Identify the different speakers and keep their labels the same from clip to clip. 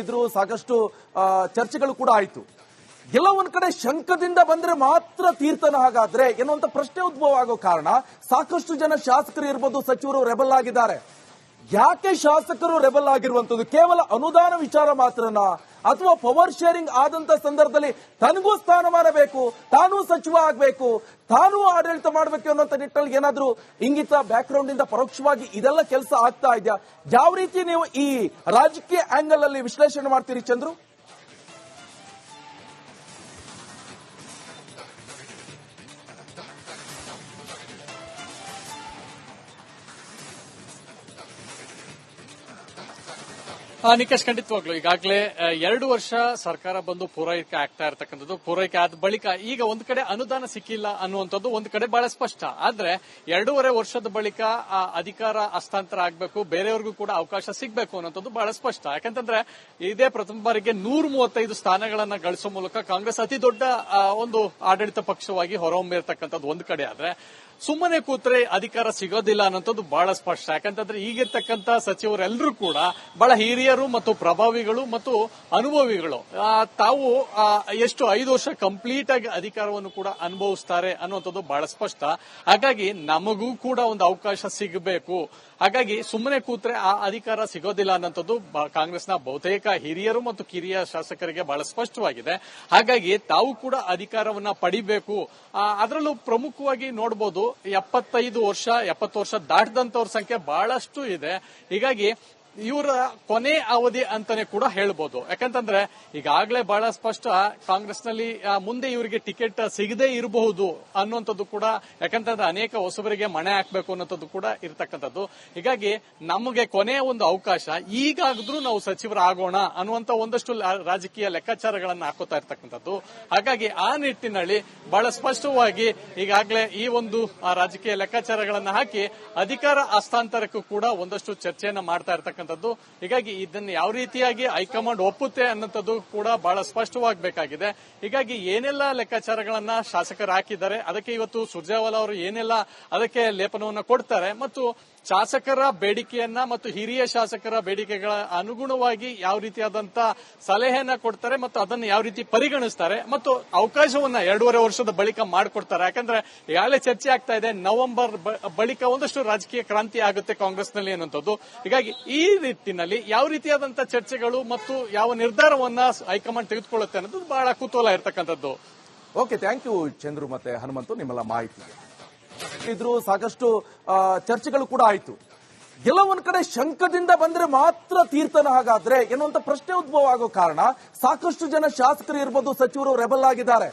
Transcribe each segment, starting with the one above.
Speaker 1: ಇದ್ರು ಸಾಕಷ್ಟು ಚರ್ಚೆಗಳು ಕೂಡ ಆಯ್ತು. ಎಲ್ಲ ಒಂದ್ ಕಡೆ ಶಂಕದಿಂದ ಬಂದ್ರೆ ಮಾತ್ರ ತೀರ್ಥನ ಹಾಗಾದ್ರೆ ಎನ್ನುವಂತ ಪ್ರಶ್ನೆ ಉದ್ಭವ ಆಗೋ ಕಾರಣ ಸಾಕಷ್ಟು ಜನ ಶಾಸಕರು ಇರ್ಬೋದು ಸಚಿವರು ರೆಬಲ್ ಆಗಿದ್ದಾರೆ. ಯಾಕೆ ಶಾಸಕರು ರೆಬಲ್ ಆಗಿರುವಂತದ್ದು ಕೇವಲ ಅನುದಾನ ವಿಚಾರ ಮಾತ್ರನಾ? ಅಥವಾ ಪವರ್ ಶೇರಿಂಗ್ ಆದಂತ ಸಂದರ್ಭದಲ್ಲಿ ತನಗೂ ಸ್ಥಾನಮಾನ ಬೇಕು ತಾನೂ ಸಚಿವ ಆಗ್ಬೇಕು, ತಾನು ಆಡಳಿತ ಮಾಡಬೇಕು ಅನ್ನೋ ನಿಟ್ಟಲ್ಲಿ ಏನಾದ್ರೂ ಇಂಗಿತ ಬ್ಯಾಕ್ ಗ್ರೌಂಡ್ ಇಂದ ಪರೋಕ್ಷವಾಗಿ ಇದೆಲ್ಲ ಕೆಲಸ ಆಗ್ತಾ ಇದೆಯಾ? ಯಾವ ರೀತಿ ನೀವು ಈ ರಾಜಕೀಯ ಆಂಗಲ್ ಅಲ್ಲಿ ವಿಶ್ಲೇಷಣೆ ಮಾಡ್ತೀರಿ ಚಂದ್ರು?
Speaker 2: ನಿಕೇಶ್, ಖಂಡಿತವಾಗ್ಲು. ಈಗಾಗಲೇ ಎರಡು ವರ್ಷ ಸರ್ಕಾರ ಬಂದು ಪೂರೈಕೆ ಆಗ್ತಾ ಇರತಕ್ಕಂಥದ್ದು. ಪೂರೈಕೆ ಆದ ಬಳಿಕ ಈಗ ಒಂದು ಕಡೆ ಅನುದಾನ ಸಿಕ್ಕಿಲ್ಲ ಅನ್ನುವಂಥದ್ದು ಒಂದು ಕಡೆ ಬಹಳ ಸ್ಪಷ್ಟ. ಆದ್ರೆ, ಎರಡೂವರೆ ವರ್ಷದ ಬಳಿಕ, ಆ, ಅಧಿಕಾರ ಹಸ್ತಾಂತರ ಆಗಬೇಕು, ಬೇರೆಯವರಿಗೂ ಕೂಡ ಅವಕಾಶ ಸಿಗಬೇಕು ಅನ್ನೋಂಥದ್ದು ಬಹಳ ಸ್ಪಷ್ಟ. ಯಾಕಂತಂದ್ರೆ, ಇದೇ ಪ್ರಥಮ ಬಾರಿಗೆ ನೂರ ಮೂವತ್ತೈದು ಸ್ಥಾನಗಳನ್ನ ಗಳಿಸೋ ಮೂಲಕ ಕಾಂಗ್ರೆಸ್ ಅತಿ ದೊಡ್ಡ ಒಂದು ಆಡಳಿತ ಪಕ್ಷವಾಗಿ ಹೊರಹೊಮ್ಮಿರ್ತಕ್ಕಂಥದ್ದು ಒಂದು ಕಡೆ ಆದ್ರೆ, ಸುಮ್ಮನೆ ಕೂತ್ರೆ ಅಧಿಕಾರ ಸಿಗೋದಿಲ್ಲ ಅನ್ನೋಂಥದ್ದು ಬಹಳ ಸ್ಪಷ್ಟ. ಯಾಕಂತಂದ್ರೆ, ಈಗಿರ್ತಕ್ಕಂಥ ಸಚಿವರೆಲ್ಲರೂ ಕೂಡ ಬಹಳ ಹಿರಿಯರು ಮತ್ತು ಪ್ರಭಾವಿಗಳು ಮತ್ತು ಅನುಭವಿಗಳು. ತಾವು ಎಷ್ಟು ಐದು ವರ್ಷ ಕಂಪ್ಲೀಟ್ ಆಗಿ ಅಧಿಕಾರವನ್ನು ಕೂಡ ಅನುಭವಿಸ್ತಾರೆ ಅನ್ನುವಂಥದ್ದು ಬಹಳ ಸ್ಪಷ್ಟ. ಹಾಗಾಗಿ ನಮಗೂ ಕೂಡ ಒಂದು ಅವಕಾಶ ಸಿಗಬೇಕು. ಹಾಗಾಗಿ ಸುಮ್ಮನೆ ಕೂತ್ರೆ ಆ ಅಧಿಕಾರ ಸಿಗೋದಿಲ್ಲ ಅನ್ನೋಂಥದ್ದು ಕಾಂಗ್ರೆಸ್ನ ಬಹುತೇಕ ಹಿರಿಯರು ಮತ್ತು ಕಿರಿಯ ಶಾಸಕರಿಗೆ ಬಹಳ ಸ್ಪಷ್ಟವಾಗಿದೆ. ಹಾಗಾಗಿ ತಾವು ಕೂಡ ಅಧಿಕಾರವನ್ನ ಪಡಿಬೇಕು. ಅದರಲ್ಲೂ ಪ್ರಮುಖವಾಗಿ ನೋಡಬಹುದು ಎಪ್ಪತ್ತೈದು ವರ್ಷ, ಎಪ್ಪತ್ತು ವರ್ಷ ದಾಟದಂತವ್ರ ಸಂಖ್ಯೆ ಬಹಳಷ್ಟು ಇದೆ. ಹೀಗಾಗಿ ಇವರ ಕೊನೆ ಅವಧಿ ಅಂತಾನೆ ಕೂಡ ಹೇಳ್ಬೋದು. ಯಾಕಂತಂದ್ರೆ ಈಗಾಗಲೇ ಬಹಳ ಸ್ಪಷ್ಟ ಕಾಂಗ್ರೆಸ್ನಲ್ಲಿ ಮುಂದೆ ಇವರಿಗೆ ಟಿಕೆಟ್ ಸಿಗದೇ ಇರಬಹುದು ಅನ್ನುವಂಥದ್ದು ಕೂಡ, ಯಾಕಂತಂದ್ರೆ ಅನೇಕ ಹೊಸಬರಿಗೆ ಮಣೆ ಹಾಕಬೇಕು ಅನ್ನೋಂಥದ್ದು ಕೂಡ ಇರತಕ್ಕಂಥದ್ದು. ಹೀಗಾಗಿ ನಮಗೆ ಕೊನೆಯ ಒಂದು ಅವಕಾಶ ಈಗಾದ್ರೂ ನಾವು ಸಚಿವರಾಗೋಣ ಅನ್ನುವಂತ ಒಂದಷ್ಟು ರಾಜಕೀಯ ಲೆಕ್ಕಾಚಾರಗಳನ್ನು ಹಾಕೋತಾ ಇರ್ತಕ್ಕಂಥದ್ದು. ಹಾಗಾಗಿ ಆ ನಿಟ್ಟಿನಲ್ಲಿ ಬಹಳ ಸ್ಪಷ್ಟವಾಗಿ ಈಗಾಗಲೇ ಈ ಒಂದು ರಾಜಕೀಯ ಲೆಕ್ಕಾಚಾರಗಳನ್ನು ಹಾಕಿ ಅಧಿಕಾರ ಹಸ್ತಾಂತರಕ್ಕೂ ಕೂಡ ಒಂದಷ್ಟು ಚರ್ಚೆಯನ್ನು ಮಾಡ್ತಾ ಇರ್ತಕ್ಕಂಥದ್ದು. ಹೀಗಾಗಿ ಇದನ್ನ ಯಾವ ರೀತಿಯಾಗಿ ಹೈಕಮಾಂಡ್ ಒಪ್ಪುತ್ತೆ ಅನ್ನೋಂಥದ್ದು ಕೂಡ ಬಹಳ ಸ್ಪಷ್ಟವಾಗಬೇಕಾಗಿದೆ. ಹೀಗಾಗಿ ಏನೆಲ್ಲ ಲೆಕ್ಕಾಚಾರಗಳನ್ನ ಶಾಸಕರು ಹಾಕಿದ್ದಾರೆ, ಅದಕ್ಕೆ ಇವತ್ತು ಸುರ್ಜೇವಾಲಾ ಅವರು ಏನೆಲ್ಲ ಅದಕ್ಕೆ ಲೇಪನವನ್ನ ಕೊಡ್ತಾರೆ, ಮತ್ತು ಶಾಸಕರ ಬೇಡಿಕೆಯನ್ನ ಮತ್ತು ಹಿರಿಯ ಶಾಸಕರ ಬೇಡಿಕೆಗಳ ಅನುಗುಣವಾಗಿ ಯಾವ ರೀತಿಯಾದಂತ ಸಲಹೆಯನ್ನ ಕೊಡ್ತಾರೆ ಮತ್ತು ಅದನ್ನು ಯಾವ ರೀತಿ ಪರಿಗಣಿಸ್ತಾರೆ ಮತ್ತು ಅವಕಾಶವನ್ನ ಎರಡೂವರೆ ವರ್ಷದ ಬಳಿಕ ಮಾಡಿಕೊಡ್ತಾರೆ. ಯಾಕಂದ್ರೆ ಈಗಾಗಲೇ ಚರ್ಚೆ ಆಗ್ತಾ ಇದೆ, ನವೆಂಬರ್ ಬಳಿಕ ಒಂದಷ್ಟು ರಾಜಕೀಯ ಕ್ರಾಂತಿ ಆಗುತ್ತೆ ಕಾಂಗ್ರೆಸ್ನಲ್ಲಿ ಅನ್ನುವಂಥದ್ದು. ಹೀಗಾಗಿ ಈ ನಿಟ್ಟಿನಲ್ಲಿ ಯಾವ ರೀತಿಯಾದಂತ ಚರ್ಚೆಗಳು ಮತ್ತು ಯಾವ ನಿರ್ಧಾರವನ್ನ ಹೈಕಮಾಂಡ್ ತೆಗೆದುಕೊಳ್ಳುತ್ತೆ ಅನ್ನೋದು ಬಹಳ ಕುತೂಹಲ ಇರತಕ್ಕಂಥದ್ದು.
Speaker 1: ಓಕೆ, ಥ್ಯಾಂಕ್ ಯು ಚಂದ್ರು ಮತ್ತೆ ಹನುಮಂತು, ನಿಮ್ಮೆಲ್ಲ ಮಾಹಿತಿ. ಇದ್ರು ಸಾಕಷ್ಟು ಚರ್ಚೆಗಳು ಕೂಡ ಆಯ್ತು. ಒಂದ್ ಕಡೆ ಶಂಕದಿಂದ ಬಂದ್ರೆ ಮಾತ್ರ ತೀರ್ಥನ ಹಾಗಾದ್ರೆ ಎನ್ನುವಂತ ಪ್ರಶ್ನೆ ಉದ್ಭವ ಆಗೋ ಕಾರಣ ಸಾಕಷ್ಟು ಜನ ಶಾಸಕರು ಇರ್ಬೋದು ಸಚಿವರು ರೆಬಲ್ ಆಗಿದ್ದಾರೆ.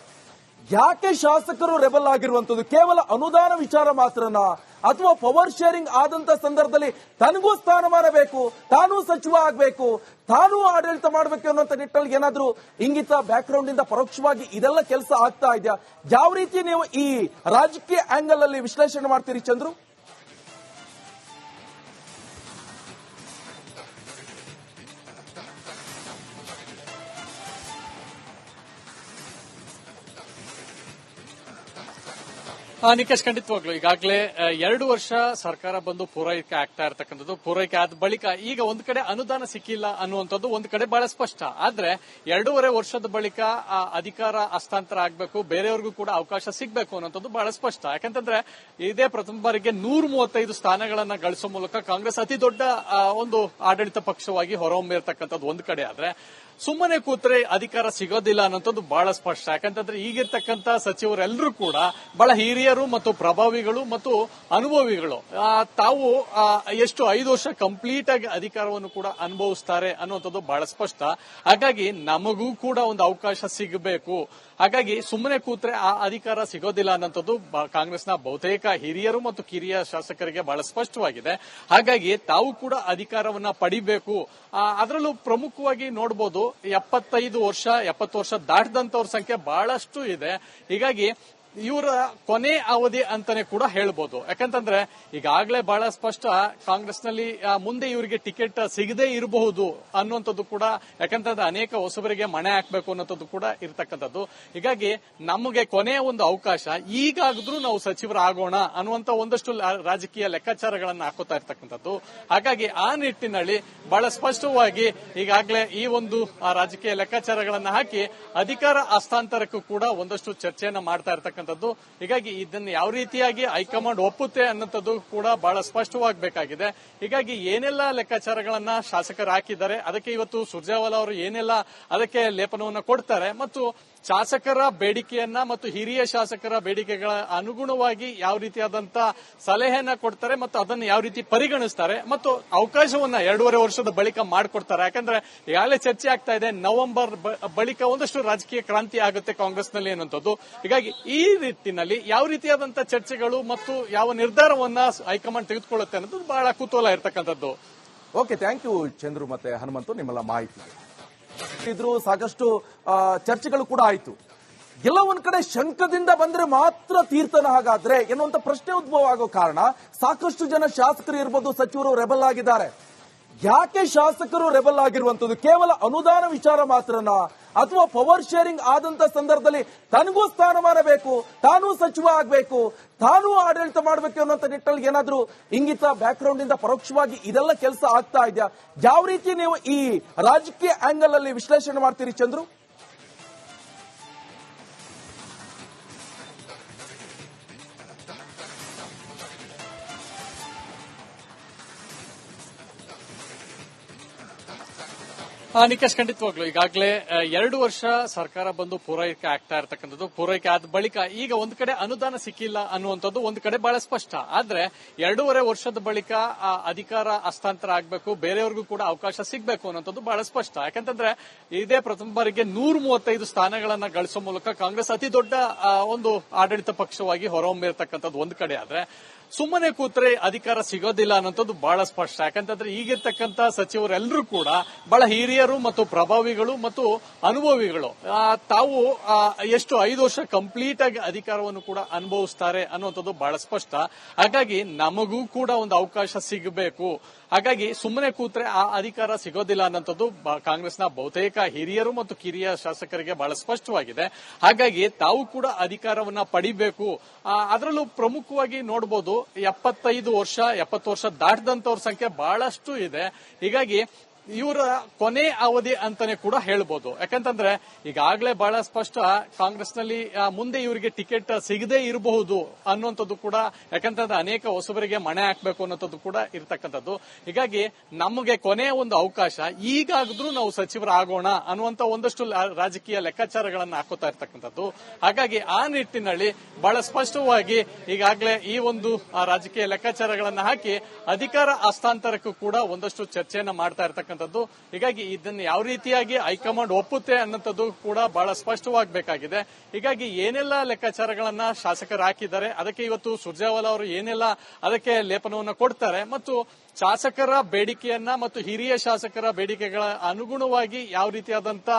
Speaker 1: ಯಾಕೆ ಶಾಸಕರು ರೆಬಲ್ ಆಗಿರುವಂತದ್ದು ಕೇವಲ ಅನುದಾನ ವಿಚಾರ ಮಾತ್ರನಾ? ಅಥವಾ ಪವರ್ ಶೇರಿಂಗ್ ಆದಂತ ಸಂದರ್ಭದಲ್ಲಿ ತನಗೂ ಸ್ಥಾನಮಾನ ಬೇಕು ತಾನೂ ಸಚಿವ ಆಗ್ಬೇಕು, ತಾನೂ ಆಡಳಿತ ಮಾಡಬೇಕು ಅನ್ನೋ ನಿಟ್ಟಲ್ಲಿ ಏನಾದ್ರೂ ಇಂಗಿತ ಬ್ಯಾಕ್ ಗ್ರೌಂಡ್ ಇಂದ ಪರೋಕ್ಷವಾಗಿ ಇದೆಲ್ಲ ಕೆಲಸ ಆಗ್ತಾ ಇದೆಯಾ? ಯಾವ ರೀತಿ ನೀವು ಈ ರಾಜಕೀಯ ಆಂಗಲ್ ಅಲ್ಲಿ ವಿಶ್ಲೇಷಣೆ ಮಾಡ್ತೀರಿ ಚಂದ್ರು?
Speaker 2: ನಿಕೇಶ್, ಖಂಡಿತವಾಗ್ಲು. ಈಗಾಗಲೇ ಎರಡು ವರ್ಷ ಸರ್ಕಾರ ಬಂದು ಪೂರೈಕೆ ಆಗ್ತಾ ಇರತಕ್ಕಂಥದ್ದು. ಪೂರೈಕೆ ಆದ ಬಳಿಕ ಈಗ ಒಂದು ಕಡೆ ಅನುದಾನ ಸಿಕ್ಕಿಲ್ಲ ಅನ್ನುವಂಥದ್ದು ಒಂದು ಕಡೆ ಬಹಳ ಸ್ಪಷ್ಟ. ಆದ್ರೆ, ಎರಡೂವರೆ ವರ್ಷದ ಬಳಿಕ, ಆ, ಅಧಿಕಾರ ಹಸ್ತಾಂತರ ಆಗಬೇಕು, ಬೇರೆಯವ್ರಿಗೂ ಕೂಡ ಅವಕಾಶ ಸಿಗಬೇಕು ಅನ್ನೋಂಥದ್ದು ಬಹಳ ಸ್ಪಷ್ಟ. ಯಾಕಂತಂದ್ರೆ, ಇದೇ ಪ್ರಥಮ ಬಾರಿಗೆ ನೂರ ಮೂವತ್ತೈದು ಸ್ಥಾನಗಳನ್ನ ಗಳಿಸೋ ಮೂಲಕ ಕಾಂಗ್ರೆಸ್ ಅತಿ ದೊಡ್ಡ ಒಂದು ಆಡಳಿತ ಪಕ್ಷವಾಗಿ ಹೊರಹೊಮ್ಮಿರ್ತಕ್ಕಂಥದ್ದು ಒಂದು ಕಡೆ. ಆದ್ರೆ ಸುಮ್ಮನೆ ಕೂತ್ರೆ ಅಧಿಕಾರ ಸಿಗೋದಿಲ್ಲ ಅನ್ನೋದು ಬಹಳ ಸ್ಪಷ್ಟ. ಯಾಕಂತಂದ್ರೆ ಈಗಿರ್ತಕ್ಕಂಥ ಸಚಿವರೆಲ್ಲರೂ ಕೂಡ ಬಹಳ ಹಿರಿಯರು ಮತ್ತು ಪ್ರಭಾವಿಗಳು ಮತ್ತು ಅನುಭವಿಗಳು. ತಾವು ಎಷ್ಟು ಐದು ವರ್ಷ ಕಂಪ್ಲೀಟ್ ಆಗಿ ಅಧಿಕಾರವನ್ನು ಕೂಡ ಅನುಭವಿಸ್ತಾರೆ ಅನ್ನುವಂಥದ್ದು ಬಹಳ ಸ್ಪಷ್ಟ. ಹಾಗಾಗಿ ನಮಗೂ ಕೂಡ ಒಂದು ಅವಕಾಶ ಸಿಗಬೇಕು. ಹಾಗಾಗಿ ಸುಮ್ಮನೆ ಕೂತ್ರೆ ಆ ಅಧಿಕಾರ ಸಿಗೋದಿಲ್ಲ ಅನ್ನೋಂಥದ್ದು ಕಾಂಗ್ರೆಸ್ನ ಬಹುತೇಕ ಹಿರಿಯರು ಮತ್ತು ಕಿರಿಯ ಶಾಸಕರಿಗೆ ಬಹಳ ಸ್ಪಷ್ಟವಾಗಿದೆ. ಹಾಗಾಗಿ ತಾವು ಕೂಡ ಅಧಿಕಾರವನ್ನ ಪಡಿಬೇಕು. ಅದರಲ್ಲೂ ಪ್ರಮುಖವಾಗಿ ನೋಡಬಹುದು ಎಪ್ಪತ್ತೈದು ವರ್ಷ ಎಪ್ಪತ್ತು ವರ್ಷ ದಾಟದಂತವ್ರ ಸಂಖ್ಯೆ ಬಹಳಷ್ಟು ಇದೆ. ಹೀಗಾಗಿ ಇವರ ಕೊನೆ ಅವಧಿ ಅಂತಾನೆ ಕೂಡ ಹೇಳ್ಬೋದು. ಯಾಕಂತಂದ್ರೆ ಈಗಾಗಲೇ ಬಹಳ ಸ್ಪಷ್ಟ ಕಾಂಗ್ರೆಸ್ನಲ್ಲಿ ಮುಂದೆ ಇವರಿಗೆ ಟಿಕೆಟ್ ಸಿಗದೇ ಇರಬಹುದು ಅನ್ನುವಂಥದ್ದು ಕೂಡ, ಯಾಕಂತಂದ್ರೆ ಅನೇಕ ಹೊಸಬರಿಗೆ ಮಣೆ ಹಾಕಬೇಕು ಅನ್ನೋದು ಕೂಡ ಇರತಕ್ಕಂಥದ್ದು. ಹೀಗಾಗಿ ನಮಗೆ ಕೊನೆಯ ಒಂದು ಅವಕಾಶ ಈಗಾದ್ರೂ ನಾವು ಸಚಿವರಾಗೋಣ ಅನ್ನುವಂತ ಒಂದಷ್ಟು ರಾಜಕೀಯ ಲೆಕ್ಕಾಚಾರಗಳನ್ನು ಹಾಕೋತಾ ಇರ್ತಕ್ಕಂಥದ್ದು. ಹಾಗಾಗಿ ಆ ನಿಟ್ಟಿನಲ್ಲಿ ಬಹಳ ಸ್ಪಷ್ಟವಾಗಿ ಈಗಾಗಲೇ ಈ ಒಂದು ರಾಜಕೀಯ ಲೆಕ್ಕಾಚಾರಗಳನ್ನು ಹಾಕಿ ಅಧಿಕಾರ ಹಸ್ತಾಂತರಕ್ಕೂ ಕೂಡ ಒಂದಷ್ಟು ಚರ್ಚೆಯನ್ನ ಮಾಡ್ತಾ ಇರ್ತಕ್ಕಂಥದ್ದು ಹೀಗಾಗಿ ಇದನ್ನು ಯಾವ ರೀತಿಯಾಗಿ ಹೈಕಮಾಂಡ್ ಒಪ್ಪುತ್ತೆ ಅನ್ನೋಂಥದ್ದು ಕೂಡ ಬಹಳ ಸ್ಪಷ್ಟವಾಗಬೇಕಾಗಿದೆ. ಹೀಗಾಗಿ ಏನೆಲ್ಲ ಲೆಕ್ಕಾಚಾರಗಳನ್ನ ಶಾಸಕರು ಹಾಕಿದ್ದಾರೆ, ಅದಕ್ಕೆ ಇವತ್ತು ಸುರ್ಜೇವಾಲಾ ಅವರು ಏನೆಲ್ಲ ಅದಕ್ಕೆ ಲೇಪನವನ್ನ ಕೊಡ್ತಾರೆ, ಮತ್ತು ಶಾಸಕರ ಬೇಡಿಕೆಯನ್ನ ಮತ್ತು ಹಿರಿಯ ಶಾಸಕರ ಬೇಡಿಕೆಗಳ ಅನುಗುಣವಾಗಿ ಯಾವ ರೀತಿಯಾದಂತ ಸಲಹೆಯನ್ನ ಕೊಡ್ತಾರೆ ಮತ್ತು ಅದನ್ನು ಯಾವ ರೀತಿ ಪರಿಗಣಿಸ್ತಾರೆ ಮತ್ತು ಅವಕಾಶವನ್ನ ಎರಡೂವರೆ ವರ್ಷದ ಬಳಿಕ ಮಾಡಿಕೊಡ್ತಾರೆ. ಯಾಕಂದ್ರೆ ಈಗಾಗಲೇ ಚರ್ಚೆ ಆಗ್ತಾ ಇದೆ, ನವೆಂಬರ್ ಬಳಿಕ ಒಂದಷ್ಟು ರಾಜಕೀಯ ಕ್ರಾಂತಿ ಆಗುತ್ತೆ ಕಾಂಗ್ರೆಸ್ನಲ್ಲಿ ಅನ್ನುವಂಥದ್ದು. ಹೀಗಾಗಿ ಈ ನಿಟ್ಟಿನಲ್ಲಿ ಯಾವ ರೀತಿಯಾದಂತ ಚರ್ಚೆಗಳು ಮತ್ತು ಯಾವ ನಿರ್ಧಾರವನ್ನ ಹೈಕಮಾಂಡ್ ತೆಗೆದುಕೊಳ್ಳುತ್ತೆ ಅನ್ನೋದು ಬಹಳ ಕುತೂಹಲ ಇರತಕ್ಕಂಥದ್ದು.
Speaker 1: ಓಕೆ, ಥ್ಯಾಂಕ್ ಯು ಚಂದ್ರು ಮತ್ತೆ ಹನುಮಂತು, ನಿಮ್ಮೆಲ್ಲ ಮಾಹಿತಿ. ಇದ್ರು ಸಾಕಷ್ಟು ಚರ್ಚೆಗಳು ಕೂಡ ಆಯ್ತು. ಎಲ್ಲ ಒಂದ್ ಕಡೆ ಶಂಕದಿಂದ ಬಂದ್ರೆ ಮಾತ್ರ ತೀರ್ಥನ ಹಾಗಾದ್ರೆ ಎನ್ನುವಂತ ಪ್ರಶ್ನೆ ಉದ್ಭವ ಆಗೋ ಕಾರಣ ಸಾಕಷ್ಟು ಜನ ಶಾಸಕರು ಇರ್ಬೋದು, ಸಚಿವರು ರೆಬಲ್ ಆಗಿದ್ದಾರೆ. ಯಾಕೆ ಶಾಸಕರು ರೆಬಲ್ ಆಗಿರುವಂತದ್ದು ಕೇವಲ ಅನುದಾನ ವಿಚಾರ ಮಾತ್ರನಾ? ಅಥವಾ ಪವರ್ ಶೇರಿಂಗ್ ಆದಂತ ಸಂದರ್ಭದಲ್ಲಿ ತನಗೂ ಸ್ಥಾನಮಾನ ಬೇಕು ತಾನೂ ಸಚಿವ ಆಗ್ಬೇಕು, ತಾನೂ ಆಡಳಿತ ಮಾಡಬೇಕು ಅನ್ನೋ ನಿಟ್ಟಲ್ಲಿ ಏನಾದ್ರೂ ಇಂಗಿತ ಬ್ಯಾಕ್ ಗ್ರೌಂಡ್ ಇಂದ ಪರೋಕ್ಷವಾಗಿ ಇದೆಲ್ಲ ಕೆಲಸ ಆಗ್ತಾ ಇದೆಯಾ? ಯಾವ ರೀತಿ ನೀವು ಈ ರಾಜಕೀಯ ಆಂಗಲ್ ಅಲ್ಲಿ ವಿಶ್ಲೇಷಣೆ ಮಾಡ್ತೀರಿ ಚಂದ್ರು?
Speaker 2: ನಿಕೇಶ್ ಖಂಡಿತವಾಗ್ಲು. ಈಗಾಗಲೇ ಎರಡು ವರ್ಷ ಸರ್ಕಾರ ಬಂದು ಪೂರೈಕೆ ಆಗ್ತಾ ಇರತಕ್ಕಂಥದ್ದು. ಪೂರೈಕೆ ಆದ ಬಳಿಕ ಈಗ ಒಂದ್ ಕಡೆ ಅನುದಾನ ಸಿಕ್ಕಿಲ್ಲ ಅನ್ನುವಂಥದ್ದು ಒಂದ್ ಕಡೆ ಬಹಳ ಸ್ಪಷ್ಟ. ಆದ್ರೆ ಎರಡೂವರೆ ವರ್ಷದ ಬಳಿಕ ಆ, ಅಧಿಕಾರ ಹಸ್ತಾಂತರ ಆಗಬೇಕು ಬೇರೆಯವ್ರಿಗೂ ಕೂಡ ಅವಕಾಶ ಸಿಗಬೇಕು ಅನ್ನೋಂಥದ್ದು ಬಹಳ ಸ್ಪಷ್ಟ. ಯಾಕಂತಂದ್ರೆ ಇದೇ ಪ್ರಥಮ ಬಾರಿಗೆ ನೂರ ಮೂವತ್ತೈದು ಸ್ಥಾನಗಳನ್ನ ಗಳಿಸೋ ಮೂಲಕ ಕಾಂಗ್ರೆಸ್ ಅತಿ ದೊಡ್ಡ ಒಂದು ಆಡಳಿತ ಪಕ್ಷವಾಗಿ ಹೊರಹೊಮ್ಮಿರ್ತಕ್ಕಂಥದ್ದು ಒಂದ್ ಕಡೆ. ಆದ್ರೆ ಸುಮ್ಮನೆ ಕೂತ್ರೆ ಅಧಿಕಾರ ಸಿಗೋದಿಲ್ಲ ಅನ್ನೋಂಥದ್ದು ಬಹಳ ಸ್ಪಷ್ಟ. ಯಾಕಂತಂದ್ರೆ ಈಗಿರ್ತಕ್ಕಂಥ ಸಚಿವರೆಲ್ಲರೂ ಕೂಡ ಬಹಳ ಮತ್ತು ಪ್ರಭಾವಿಗಳು ಮತ್ತು ಅನುಭವಿಗಳು. ತಾವು ಎಷ್ಟು ಐದು ವರ್ಷ ಕಂಪ್ಲೀಟ್ ಆಗಿ ಅಧಿಕಾರವನ್ನು ಕೂಡ ಅನುಭವಿಸ್ತಾರೆ ಅನ್ನುವಂಥದ್ದು ಬಹಳ ಸ್ಪಷ್ಟ. ಹಾಗಾಗಿ ನಮಗೂ ಕೂಡ ಒಂದು ಅವಕಾಶ ಸಿಗಬೇಕು. ಹಾಗಾಗಿ ಸುಮ್ಮನೆ ಕೂತ್ರೆ ಆ ಅಧಿಕಾರ ಸಿಗೋದಿಲ್ಲ ಅನ್ನೋಂಥದ್ದು ಕಾಂಗ್ರೆಸ್ನ ಬಹುತೇಕ ಹಿರಿಯರು ಮತ್ತು ಕಿರಿಯ ಶಾಸಕರಿಗೆ ಬಹಳ ಸ್ಪಷ್ಟವಾಗಿದೆ. ಹಾಗಾಗಿ ತಾವು ಕೂಡ ಅಧಿಕಾರವನ್ನ ಪಡಿಬೇಕು. ಅದರಲ್ಲೂ ಪ್ರಮುಖವಾಗಿ ನೋಡಬಹುದು ಎಪ್ಪತ್ತೈದು ವರ್ಷ, ಎಪ್ಪತ್ತು ವರ್ಷ ದಾಟದಂತವ್ರ ಸಂಖ್ಯೆ ಬಹಳಷ್ಟು ಇದೆ. ಹೀಗಾಗಿ ಇವರ ಕೊನೆ ಅವಧಿ ಅಂತಾನೆ ಕೂಡ ಹೇಳ್ಬೋದು. ಯಾಕಂತಂದ್ರೆ, ಈಗಾಗಲೇ ಬಹಳ ಸ್ಪಷ್ಟ ಕಾಂಗ್ರೆಸ್ನಲ್ಲಿ ಮುಂದೆ ಇವರಿಗೆ ಟಿಕೆಟ್ ಸಿಗದೇ ಇರಬಹುದು ಅನ್ನುವಂಥದ್ದು ಕೂಡ, ಯಾಕಂತಂದ್ರೆ ಅನೇಕ ಹೊಸಬರಿಗೆ ಮಣೆ ಹಾಕಬೇಕು ಅನ್ನೋಂಥದ್ದು ಕೂಡ ಇರತಕ್ಕಂಥದ್ದು. ಹೀಗಾಗಿ ನಮಗೆ ಕೊನೆಯ ಒಂದು ಅವಕಾಶ ಈಗಾದ್ರೂ ನಾವು ಸಚಿವರಾಗೋಣ ಅನ್ನುವಂತ ಒಂದಷ್ಟು ಲ- ರಾಜಕೀಯ ಲೆಕ್ಕಾಚಾರಗಳನ್ನು ಹಾಕೋತಾ ಇರ್ತಕ್ಕಂಥದ್ದು. ಹಾಗಾಗಿ ಆ ನಿಟ್ಟಿನಲ್ಲಿ ಬಹಳ ಸ್ಪಷ್ಟವಾಗಿ ಈಗಾಗಲೇ ಈ ಒಂದು ರಾಜಕೀಯ ಲೆಕ್ಕಾಚಾರಗಳನ್ನು ಹಾಕಿ ಅಧಿಕಾರ ಹಸ್ತಾಂತರಕ್ಕೂ ಕೂಡ ಒಂದಷ್ಟು ಚರ್ಚೆಯನ್ನು ಮಾಡ್ತಾ ಇರ್ತಕ್ಕಂಥದ್ದು ಹೀಗಾಗಿ ಇದನ್ನು ಯಾವ ರೀತಿಯಾಗಿ ಹೈಕಮಾಂಡ್ ಒಪ್ಪುತ್ತೆ ಅನ್ನೋಂಥದ್ದು ಕೂಡ ಬಹಳ ಸ್ಪಷ್ಟವಾಗಬೇಕಾಗಿದೆ. ಹೀಗಾಗಿ ಏನೆಲ್ಲ ಲೆಕ್ಕಾಚಾರಗಳನ್ನ ಶಾಸಕರು ಹಾಕಿದ್ದಾರೆ, ಅದಕ್ಕೆ ಇವತ್ತು ಸುರ್ಜೇವಾಲಾ ಅವರು ಏನೆಲ್ಲ ಅದಕ್ಕೆ ಲೇಪನವನ್ನು ಕೊಡ್ತಾರೆ, ಮತ್ತು ಶಾಸಕರ ಬೇಡಿಕೆಯನ್ನ ಮತ್ತು ಹಿರಿಯ ಶಾಸಕರ ಬೇಡಿಕೆಗಳ ಅನುಗುಣವಾಗಿ ಯಾವ ರೀತಿಯಾದಂತ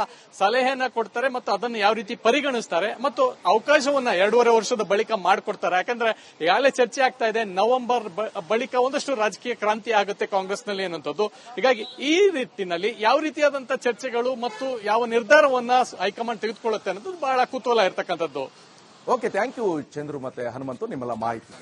Speaker 2: ಸಲಹೆಯನ್ನ ಕೊಡ್ತಾರೆ ಮತ್ತು ಅದನ್ನು ಯಾವ ರೀತಿ ಪರಿಗಣಿಸ್ತಾರೆ ಮತ್ತು ಅವಕಾಶವನ್ನ ಎರಡೂವರೆ ವರ್ಷದ ಬಳಿಕ ಮಾಡಿಕೊಡ್ತಾರೆ. ಯಾಕಂದ್ರೆ ಈಗಾಗಲೇ ಚರ್ಚೆ ಆಗ್ತಾ ಇದೆ, ನವೆಂಬರ್ ಬಳಿಕ ಒಂದಷ್ಟು ರಾಜಕೀಯ ಕ್ರಾಂತಿ ಆಗುತ್ತೆ ಕಾಂಗ್ರೆಸ್ನಲ್ಲಿ ಏನಂತದ್ದು ಹೀಗಾಗಿ ಈ ನಿಟ್ಟಿನಲ್ಲಿ ಯಾವ ರೀತಿಯಾದಂತ ಚರ್ಚೆಗಳು ಮತ್ತು ಯಾವ ನಿರ್ಧಾರವನ್ನ ಹೈಕಮಾಂಡ್ ತೆಗೆದುಕೊಳ್ಳುತ್ತೆ ಅನ್ನೋದು ಬಹಳ ಕುತೂಹಲ ಇರತಕ್ಕಂಥದ್ದು.
Speaker 1: ಓಕೆ, ಥ್ಯಾಂಕ್ ಯು ಚಂದ್ರು ಮತ್ತೆ ಹನುಮಂತು, ನಿಮ್ಮೆಲ್ಲ ಮಾಹಿತಿ.